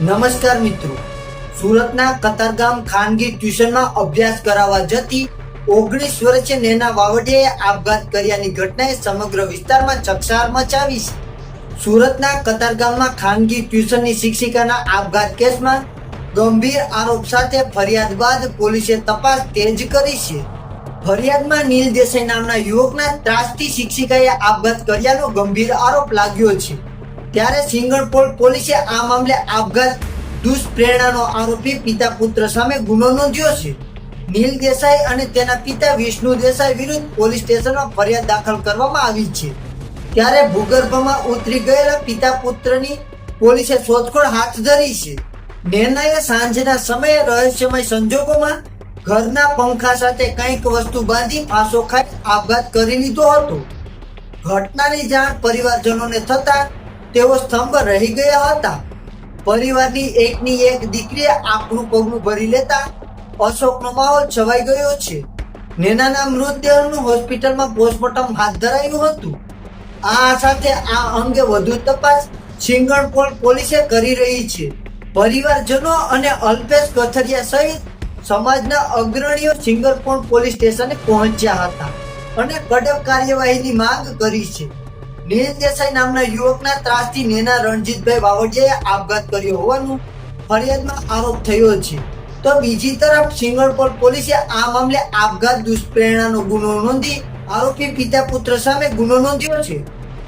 નમસ્કાર મિત્રો. સુરતના કતારગામ ખાનગી ટ્યુશનમાં અભ્યાસ કરાવવા જતી ઓગણીસ વર્ષે નેના વાવડિયાએ આપઘાત કર્યાની ઘટનાએ સમગ્ર વિસ્તારમાં ચકચાર મચાવી છે. સુરતના કતારગામમાં ખાનગી ટ્યુશનની શિક્ષિકાના આપઘાત કેસમાં ગંભીર આરોપ સાથે ફરિયાદ બાદ પોલીસે તપાસ તેજ કરી છે. ફરિયાદમાં નીલ દેસાઈ નામના યુવકના ત્રાસથી શિક્ષિકાએ આપઘાત કર્યાનો ગંભીર આરોપ લાગ્યો છે. ત્યારે સિંગણપોળ પોલીસે આ મામલે આપઘાત દુષ્પ્રેરણાનો આરોપી પિતા પુત્ર સામે ગુનો નોંધ્યો છે. નીલ દેસાઈ અને તેના પિતા વિષ્ણુ દેસાઈ વિરુદ્ધ પોલીસ સ્ટેશનમાં ફરિયાદ દાખલ કરવામાં આવી છે. ત્યારે ભૂગર્ભમાં ઉતરી ગયેલા પિતા પુત્રની પોલીસે શોધખોળ હાથ ધરી છે. નેનાએ સાંજના સમયે રહસ્યમય સંજોગોમાં ઘરના પંખા સાથે કંઈક વસ્તુ બાંધી ફાંસો ખાઈ આપઘાત કરી લીધો હતો. ઘટનાની જાણ પરિવારજનોને થતા તેઓ સ્તંભ રહી ગયા હતા. પરિવારની એકની એક દીકરીએ આપણું પગલું ભરી લેતા અશોકનો માહોલ છવાઈ ગયો છે. નેનાના મૃતદેહનું હોસ્પિટલમાં પોસ્ટમોર્ટમ હાથ ધરાયું હતું. આ સાથે આ અંગે વધુ તપાસ સિંગણપોળ પોલીસે કરી રહી છે. પરિવારજનો અને અલ્પેશ કથરિયા સહિત સમાજના અગ્રણીઓ સિંગરપોળ પોલીસ સ્ટેશને પહોંચ્યા હતા અને કડક કાર્યવાહીની માંગ કરી છે. નીલ દેસાઈ નામના યુવકના ત્રાસથી નેના રણજીતભાઈ વાવડિયાએ આપઘાત કર્યો હોવાનું ફરિયાદમાં આરોપ થયો છે. તો બીજી તરફ સિંગણપોળ પોલીસે આ મામલે આપઘાત દુષ્પ્રેરણાનો ગુનો નોંધી આરોપી પિતા પુત્ર સામે ગુનો નોંધ્યો છે.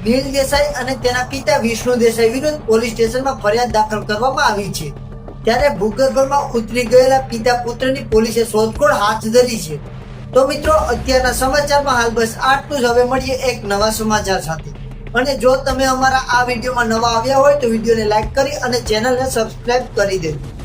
નીલ દેસાઈ અને તેના પિતા વિષ્ણુ દેસાઈ વિરુદ્ધ પોલીસ સ્ટેશનમાં ફરિયાદ દાખલ કરવામાં આવી છે. ત્યારે ભૂગર્ભમાં ઉતરી ગયેલા પિતા પુત્રની પોલીસે શોધખોળ હાથ ધરી છે. તો મિત્રો, અત્યારના સમાચારમાં હાલ બસ આટલું જ. હવે મળીએ એક નવા સમાચાર સાથે. અને જો તમે અમારા આ વિડીયોમાં નવા આવ્યા હોય તો વિડીયોને લાઈક કરી અને ચેનલને સબસ્ક્રાઇબ કરી દેજો.